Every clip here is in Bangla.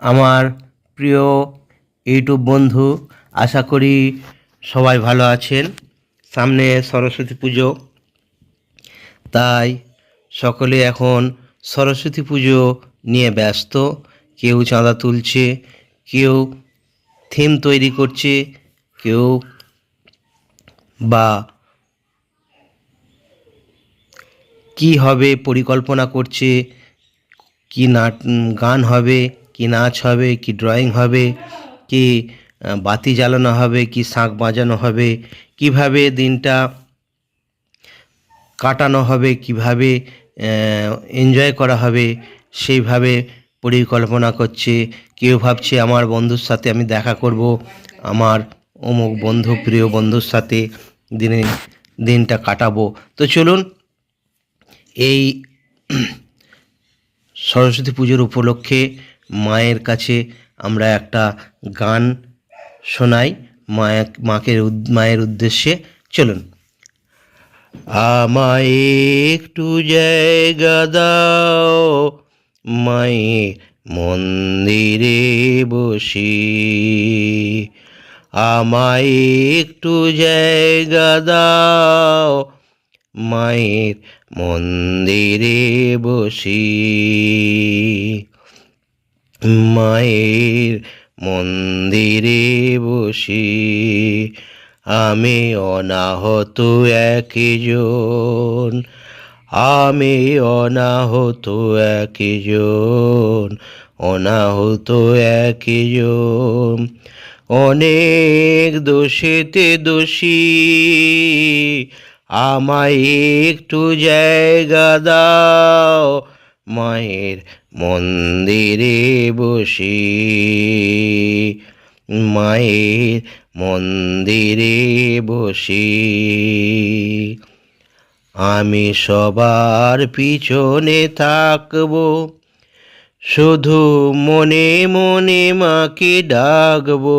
আমার প্রিয় ইউটিউব বন্ধু, আশা করি সবাই ভালো আছেন। সামনে সরস্বতী পুজো। তাই সকলে এখন সরস্বতী পুজো নিয়ে ব্যস্ত। কেউ চাঁদা তুলছে, কেউ থিম তৈরি করছে, কেউ বা কি হবে পরিকল্পনা করছে কি নাট, গান হবে, কি নাচ হবে, কি ড্রয়িং হবে, কি বাতি জ্বালানো হবে, কি শাঁখ বাজানো হবে, কীভাবে দিনটা কাটানো হবে, কীভাবে এনজয় করা হবে, সেইভাবে পরিকল্পনা করছে। কেউ ভাবছে আমার বন্ধুর সাথে আমি দেখা করব, আমার অমুক বন্ধু, প্রিয় বন্ধুর সাথে দিনে দিনটা কাটাবো। তো চলুন, এই সরস্বতী পুজোর উপলক্ষে মায়ের কাছে আমরা একটা গান শোনাই। মায়া, মাকে মায়ের উদ্দেশ্যে চলুন। আমায় একটু জায়গা দাও, মায়ে মন্দিরে বসি। আমায় একটু জায়গা দাও মায়ের মন্দিরে বসি। মায়ের মন্দিরে বসি। আমি অনাহত একজন। আমি অনাহত একজন। অনাহত একজন। অনেক দোষেতে দোষী। আমায় একটু জায়গা দাও, মায়ের মন্দিরে বসি। মায়ের মন্দিরে বসি। আমি সবার পিছনে থাকব, শুধু মনে মনে মাকে ডাকবো।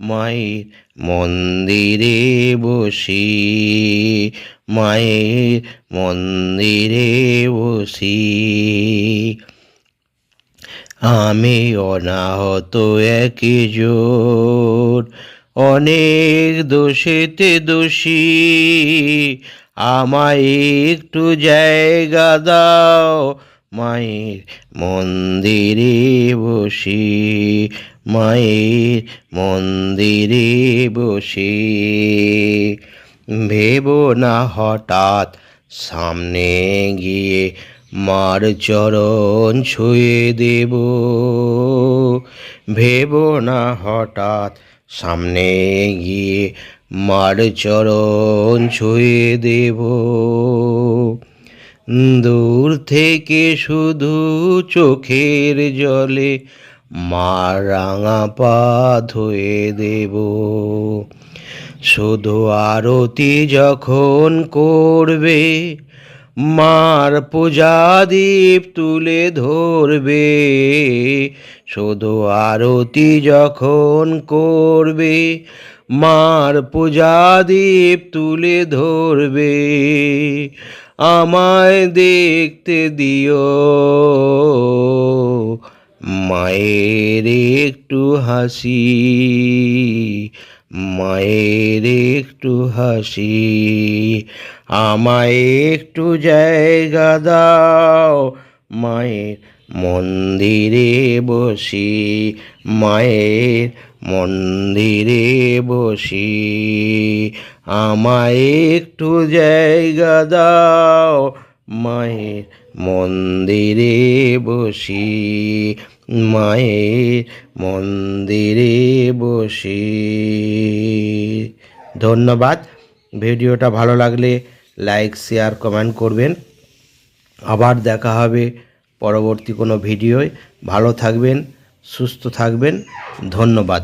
মায়ের মন্দিরে বসি, মায়ের মন্দিরে বসি। আমি অনাহত একজন অনেক দোষেতে দোষী। আমায় একটু জায়গা দাও, মায়ের মন্দিরে বসি। মায়ের মন্দিরে বসে। ভেবো না হঠাৎ সামনে গিয়ে মার চরণ ছুঁয়ে দেব। ভেবো না হঠাৎ সামনে গিয়ে মার চরণ ছুঁয়ে দেব। দূর থেকে শুধু চোখের জলে মার রাঙা পা ধুয়ে দেব। শুধু আরতি যখন করবে, মার পূজা দীপ তুলে ধরবে। শুধু আরতি যখন করবে, মার পূজা দীপ তুলে ধরবে। আমায় দেখতে দিও। মায়ের একটু হাসি, মায়ের একটু হাসি, আমায় একটু জায়গা দাও, মায়ের মন্দিরে বসি, মায়ের মন্দিরে বসি, আমায় একটু জায়গা দাও মায়ের মন্দিরে বসি, মায়ের মন্দিরে বসি। ধন্যবাদ। ভিডিওটা ভালো লাগলে লাইক, শেয়ার, কমেন্ট করবেন। আবার দেখা হবে পরবর্তী কোনো ভিডিওয়। ভালো থাকবেন, সুস্থ থাকবেন। ধন্যবাদ।